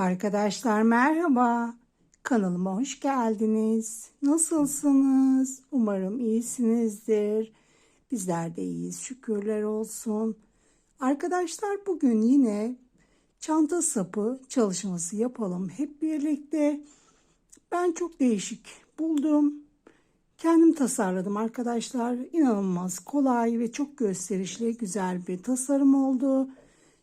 Arkadaşlar merhaba. Kanalıma hoş geldiniz. Nasılsınız? Umarım iyisinizdir. Bizler de iyiyiz. Şükürler olsun. Arkadaşlar bugün yine çanta sapı çalışması yapalım hep birlikte. Ben çok değişik buldum. Kendim tasarladım arkadaşlar. İnanılmaz kolay ve çok gösterişli güzel bir tasarım oldu.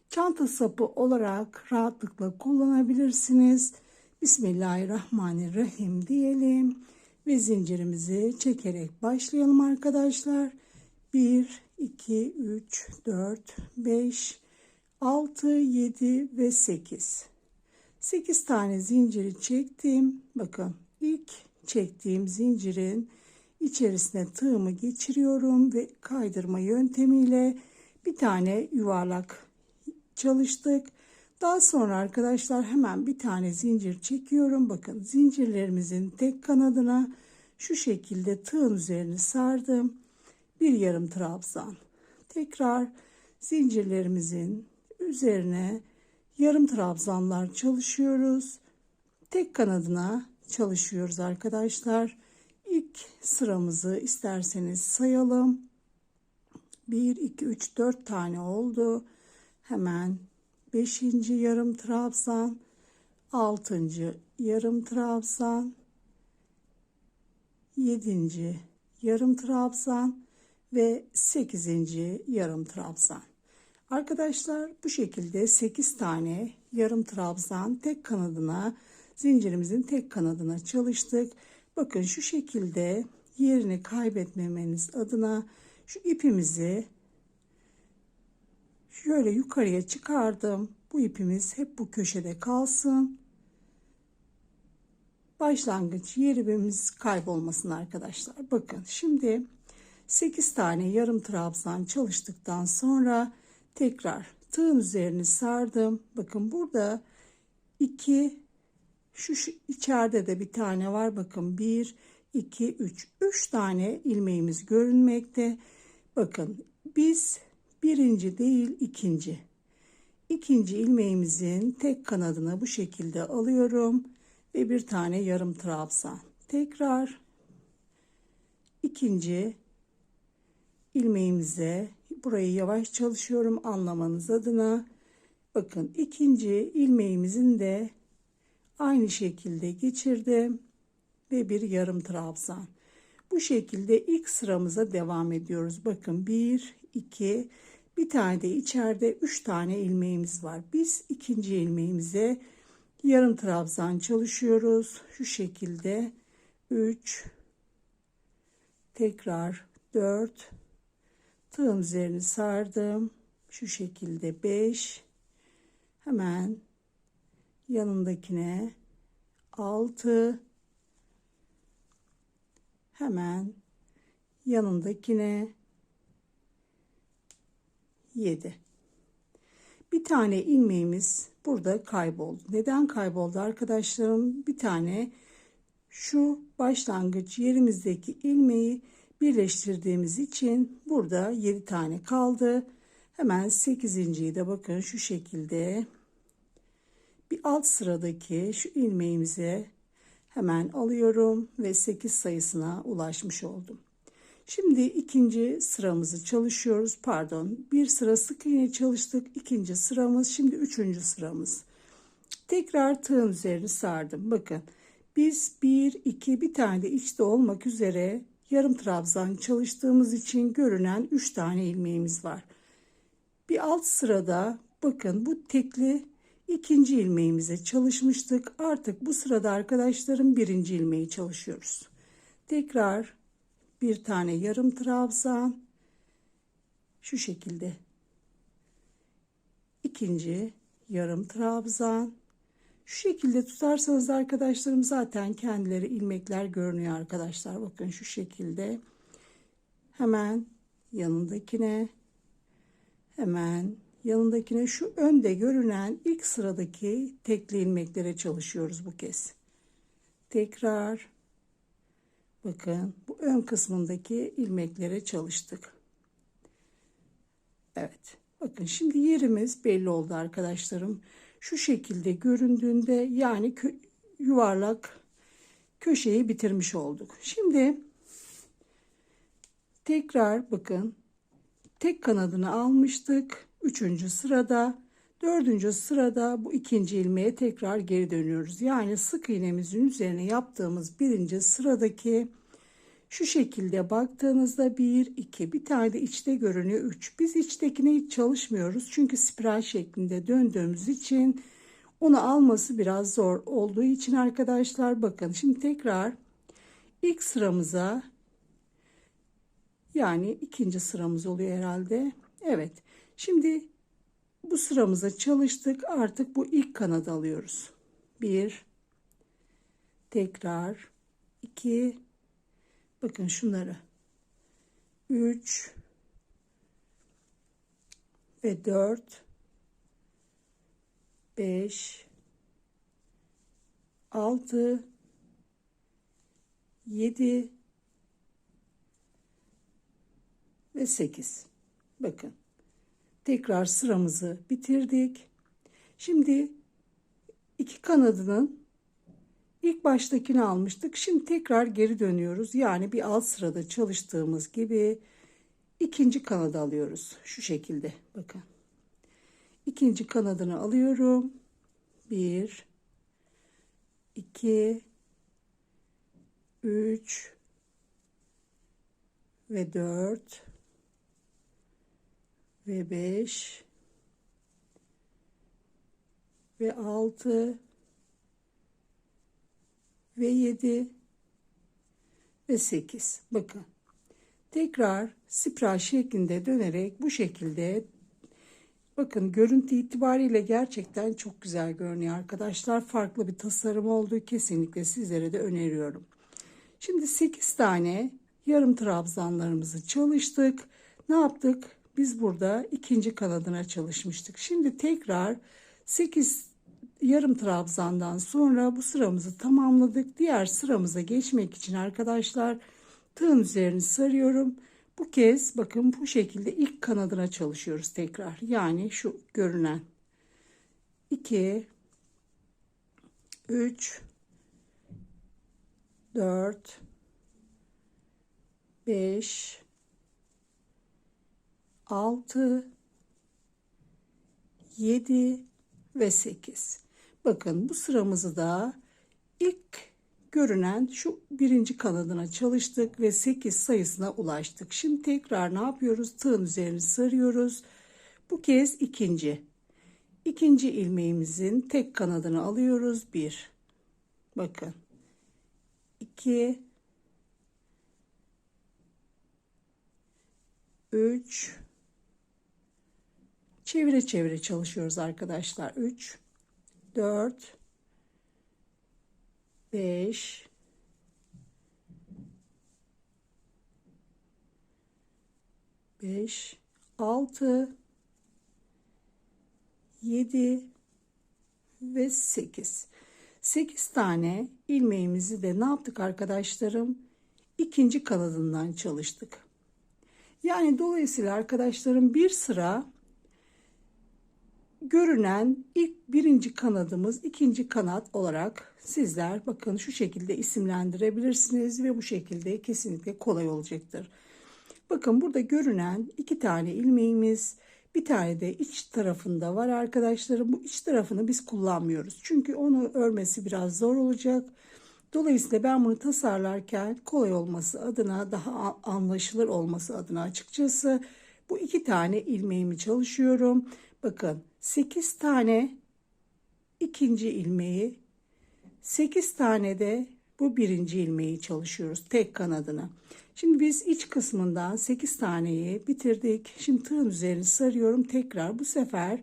Çanta sapı olarak rahatlıkla kullanabilirsiniz. Bismillahirrahmanirrahim diyelim ve zincirimizi çekerek başlayalım arkadaşlar. 1, 2, 3, 4, 5, 6, 7 ve 8. 8 tane zinciri çektim. Bakın ilk çektiğim zincirin içerisine tığımı geçiriyorum ve kaydırma yöntemiyle bir tane yuvarlak çalıştık. Daha sonra arkadaşlar hemen bir tane zincir çekiyorum. Bakın zincirlerimizin tek kanadına şu şekilde tığın üzerine sardım. Bir yarım trabzan. Tekrar zincirlerimizin üzerine yarım trabzanlar çalışıyoruz. Tek kanadına çalışıyoruz arkadaşlar. İlk sıramızı isterseniz sayalım. 1, 2, 3, 4 tane oldu. Hemen 5. yarım trabzan, 6. yarım trabzan, 7. yarım trabzan ve 8. yarım trabzan. Arkadaşlar bu şekilde 8 tane yarım trabzan tek kanadına zincirimizin tek kanadına çalıştık. Bakın şu şekilde yerini kaybetmemeniz adına şu ipimizi şöyle yukarıya çıkardım. Bu ipimiz hep bu köşede kalsın. Başlangıç yerimiz kaybolmasın arkadaşlar. Bakın şimdi 8 tane yarım trabzan çalıştıktan sonra tekrar tığın üzerini sardım. Bakın burada 2 şu, şu içeride de bir tane var. Bakın 1 2 3 3 tane ilmeğimiz görünmekte. Bakın biz birinci değil ikinci. İkinci ilmeğimizin tek kanadını bu şekilde alıyorum ve bir tane yarım trabzan. Tekrar ikinci ilmeğimize burayı yavaş çalışıyorum anlamanız adına. Bakın ikinci ilmeğimizin de aynı şekilde geçirdim ve bir yarım trabzan. Bu şekilde ilk sıramıza devam ediyoruz. Bakın 1, 2, bir tane de içeride 3 tane ilmeğimiz var. Biz ikinci ilmeğimize yarım trabzan çalışıyoruz. Şu şekilde 3, tekrar 4, tığım üzerini sardım. Şu şekilde 5, hemen yanındakine 6, hemen yanındakine 7. Bir tane ilmeğimiz burada kayboldu. Neden kayboldu arkadaşlarım? Bir tane şu başlangıç yerimizdeki ilmeği birleştirdiğimiz için burada 7 tane kaldı. Hemen 8.yi de bakın şu şekilde bir alt sıradaki şu ilmeğimize hemen alıyorum ve 8 sayısına ulaşmış oldum. Şimdi ikinci sıramızı çalışıyoruz. Pardon bir sıra sık iğne çalıştık. İkinci sıramız şimdi üçüncü sıramız. Tekrar tığın üzerine sardım. Bakın biz bir iki bir tane de içte olmak üzere yarım trabzan çalıştığımız için görünen üç tane ilmeğimiz var. Bir alt sırada bakın bu tekli ikinci ilmeğimize çalışmıştık. Artık bu sırada arkadaşlarım birinci ilmeği çalışıyoruz. Tekrar bir tane yarım trabzan. Şu şekilde. İkinci yarım trabzan. Şu şekilde tutarsanız arkadaşlarım zaten kendileri ilmekler görünüyor arkadaşlar. Bakın şu şekilde. Hemen yanındakine. Hemen yanındakine şu önde görünen ilk sıradaki tekli ilmeklere çalışıyoruz bu kez tekrar Bakın bu ön kısmındaki ilmeklere çalıştık. Evet. Bakın şimdi yerimiz belli oldu arkadaşlarım. şu şekilde göründüğünde yani kö yuvarlak köşeyi bitirmiş olduk. Şimdi tekrar bakın tek kanadını almıştık. Üçüncü sırada dördüncü sırada bu ikinci ilmeğe tekrar geri dönüyoruz. Yani sık iğnemizin üzerine yaptığımız birinci sıradaki şu şekilde baktığınızda 1, 2 bir tane de içte görünüyor 3. Biz içtekine hiç çalışmıyoruz. Çünkü spiral şeklinde döndüğümüz için onu alması biraz zor olduğu için arkadaşlar bakın şimdi tekrar ilk sıramıza yani ikinci sıramız oluyor herhalde. Evet. Şimdi bu sıramıza çalıştık. Artık bu ilk kanadı alıyoruz. Bir. Tekrar. iki. Bakın şunları. Üç. Ve dört. Beş. Altı. Yedi. Ve sekiz. Bakın. Tekrar sıramızı bitirdik. Şimdi iki kanadının ilk baştakini almıştık. Şimdi tekrar geri dönüyoruz. Yani bir alt sırada çalıştığımız gibi ikinci kanadı alıyoruz. Şu şekilde bakın. İkinci kanadını alıyorum. Bir, iki, üç ve dört ve 5 ve 6 ve 7 ve 8. Bakın. Tekrar spiral şeklinde dönerek bu şekilde bakın görüntü itibariyle gerçekten çok güzel görünüyor arkadaşlar. Farklı bir tasarım olduğu kesinlikle sizlere de öneriyorum. Şimdi 8 tane yarım trabzanlarımızı çalıştık. Ne yaptık? Biz burada ikinci kanadına çalışmıştık. Şimdi tekrar 8 yarım trabzandan sonra bu sıramızı tamamladık. Diğer sıramıza geçmek için arkadaşlar tığın üzerini sarıyorum. Bu kez bakın bu şekilde ilk kanadına çalışıyoruz tekrar. Yani şu görünen 2 3 4 5 6 7 ve 8. Bakın bu sıramızı da ilk görünen şu birinci kanadına çalıştık ve 8 sayısına ulaştık. Şimdi tekrar ne yapıyoruz? Tığın üzerini sarıyoruz. Bu kez ikinci. İkinci ilmeğimizin tek kanadını alıyoruz. 1. Bakın. 2 3 Çevire çevire çalışıyoruz arkadaşlar. 3, 4, 5, 5, 6, 7 ve 8. 8 tane ilmeğimizi de ne yaptık arkadaşlarım? İkinci kanadından çalıştık. Yani dolayısıyla arkadaşlarım bir sıra görünen ilk birinci kanadımız ikinci kanat olarak sizler bakın şu şekilde isimlendirebilirsiniz ve bu şekilde kesinlikle kolay olacaktır. Bakın burada görünen iki tane ilmeğimiz bir tane de iç tarafında var arkadaşlarım. Bu iç tarafını biz kullanmıyoruz. Çünkü onu örmesi biraz zor olacak. Dolayısıyla ben bunu tasarlarken kolay olması adına daha anlaşılır olması adına açıkçası bu iki tane ilmeğimi çalışıyorum. Bakın 8 tane ikinci ilmeği 8 tane de bu birinci ilmeği çalışıyoruz tek kanadına. Şimdi biz iç kısmından 8 taneyi bitirdik. Şimdi tığın üzerini sarıyorum. Tekrar bu sefer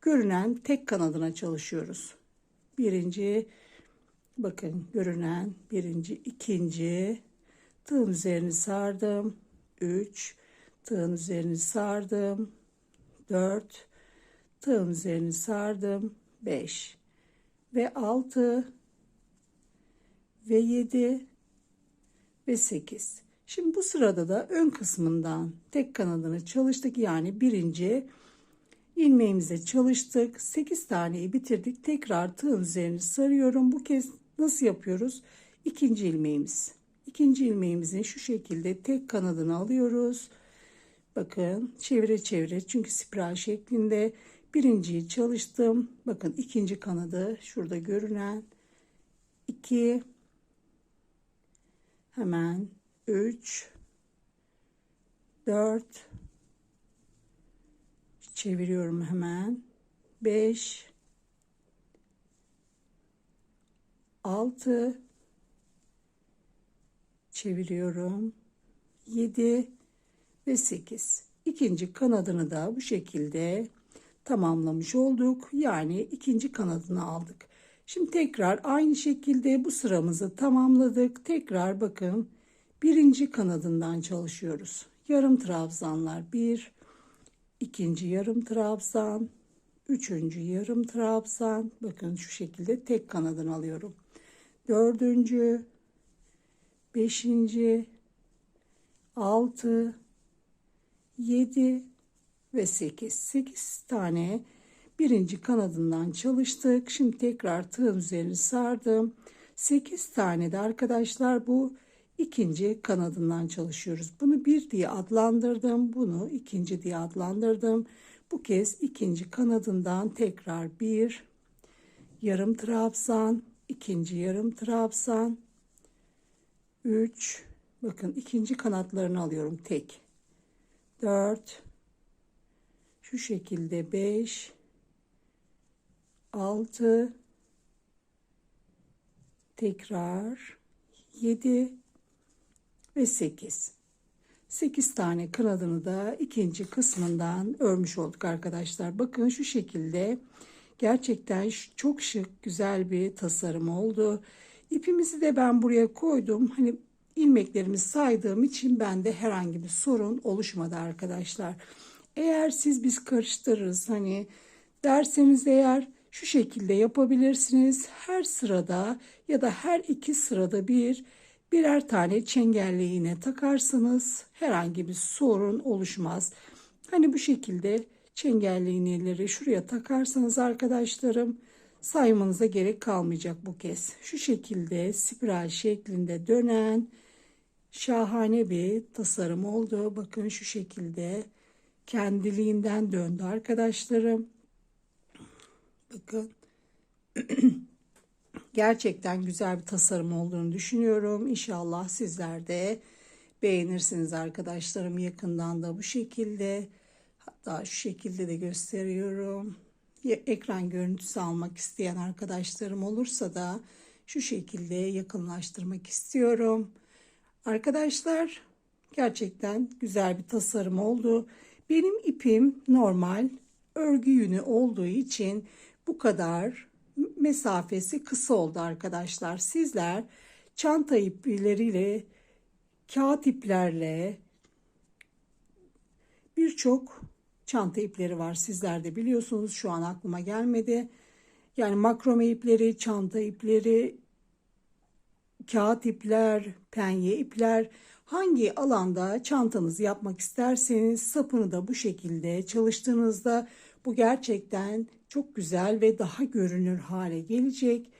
görünen tek kanadına çalışıyoruz. Birinci bakın görünen birinci ikinci tığın üzerini sardım. 3 tığın üzerini sardım. 4 tığın üzerini sardım 5 ve 6 ve 7 ve 8 şimdi bu sırada da ön kısmından tek kanadını çalıştık yani birinci ilmeğimize çalıştık. 8 taneyi bitirdik. Tekrar tığın üzerini sarıyorum. Bu kez nasıl yapıyoruz? İkinci ilmeğimiz. İkinci ilmeğimizin şu şekilde tek kanadını alıyoruz. Bakın çevire çevire çünkü spiral şeklinde birinciyi çalıştım. Bakın ikinci kanadı şurada görünen. 2 hemen 3 4 çeviriyorum hemen. 5 6 çeviriyorum. 7 ve 8 ikinci kanadını da bu şekilde tamamlamış olduk. Yani ikinci kanadını aldık. Şimdi tekrar aynı şekilde bu sıramızı tamamladık. Tekrar bakın birinci kanadından çalışıyoruz. Yarım trabzanlar bir ikinci yarım trabzan üçüncü yarım trabzan. Bakın şu şekilde tek kanadını alıyorum. Dördüncü beşinci altı 7 ve 8. 8 tane birinci kanadından çalıştık. Şimdi tekrar tığın üzerini sardım. 8 tane de arkadaşlar bu ikinci kanadından çalışıyoruz. Bunu bir diye adlandırdım. Bunu ikinci diye adlandırdım. Bu kez ikinci kanadından tekrar bir yarım trabzan, ikinci yarım trabzan, 3 bakın ikinci kanatlarını alıyorum tek 4 şu şekilde 5 6 tekrar 7 ve 8 8 tane kanadını da ikinci kısmından örmüş olduk arkadaşlar. Bakın şu şekilde gerçekten çok şık güzel bir tasarım oldu. İpimizi de ben buraya koydum. Hani ilmeklerimi saydığım için bende herhangi bir sorun oluşmadı arkadaşlar. Eğer siz biz karıştırırız hani derseniz eğer şu şekilde yapabilirsiniz. Her sırada ya da her iki sırada bir birer tane çengelli iğne takarsanız herhangi bir sorun oluşmaz. Hani bu şekilde çengelli iğneleri şuraya takarsanız arkadaşlarım saymanıza gerek kalmayacak bu kez. Şu şekilde spiral şeklinde dönen şahane bir tasarım oldu. Bakın şu şekilde kendiliğinden döndü arkadaşlarım. Bakın gerçekten güzel bir tasarım olduğunu düşünüyorum. İnşallah sizler de beğenirsiniz arkadaşlarım yakından da bu şekilde. Hatta şu şekilde de gösteriyorum. Ekran görüntüsü almak isteyen arkadaşlarım olursa da şu şekilde yakınlaştırmak istiyorum. Arkadaşlar gerçekten güzel bir tasarım oldu. Benim ipim normal örgü yünü olduğu için bu kadar mesafesi kısa oldu arkadaşlar. Sizler çanta ipleriyle, kağıt iplerle birçok çanta ipleri var. Sizler de biliyorsunuz şu an aklıma gelmedi. Yani makrome ipleri, çanta ipleri, kağıt ipler, penye ipler hangi alanda çantanızı yapmak isterseniz sapını da bu şekilde çalıştığınızda bu gerçekten çok güzel ve daha görünür hale gelecek.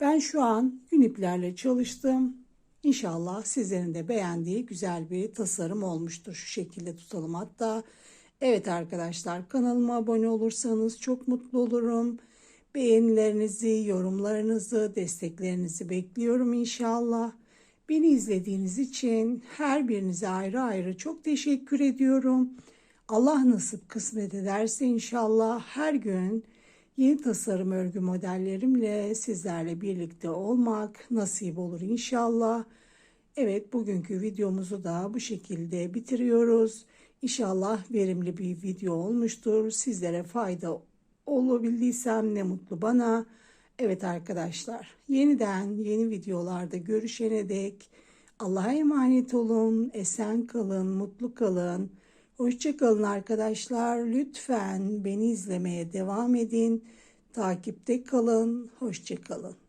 Ben şu an yün iplerle çalıştım. İnşallah sizlerin de beğendiği güzel bir tasarım olmuştur. Şu şekilde tutalım hatta. Evet arkadaşlar kanalıma abone olursanız çok mutlu olurum. Beğenilerinizi, yorumlarınızı, desteklerinizi bekliyorum inşallah. Beni izlediğiniz için her birinize ayrı ayrı çok teşekkür ediyorum. Allah nasip kısmet ederse inşallah her gün yeni tasarım örgü modellerimle sizlerle birlikte olmak nasip olur inşallah. Evet bugünkü videomuzu da bu şekilde bitiriyoruz. İnşallah verimli bir video olmuştur. Sizlere fayda olabildiysem ne mutlu bana. Evet arkadaşlar yeniden yeni videolarda görüşene dek Allah'a emanet olun, esen kalın, mutlu kalın. Hoşçakalın arkadaşlar. Lütfen beni izlemeye devam edin. Takipte kalın. Hoşçakalın.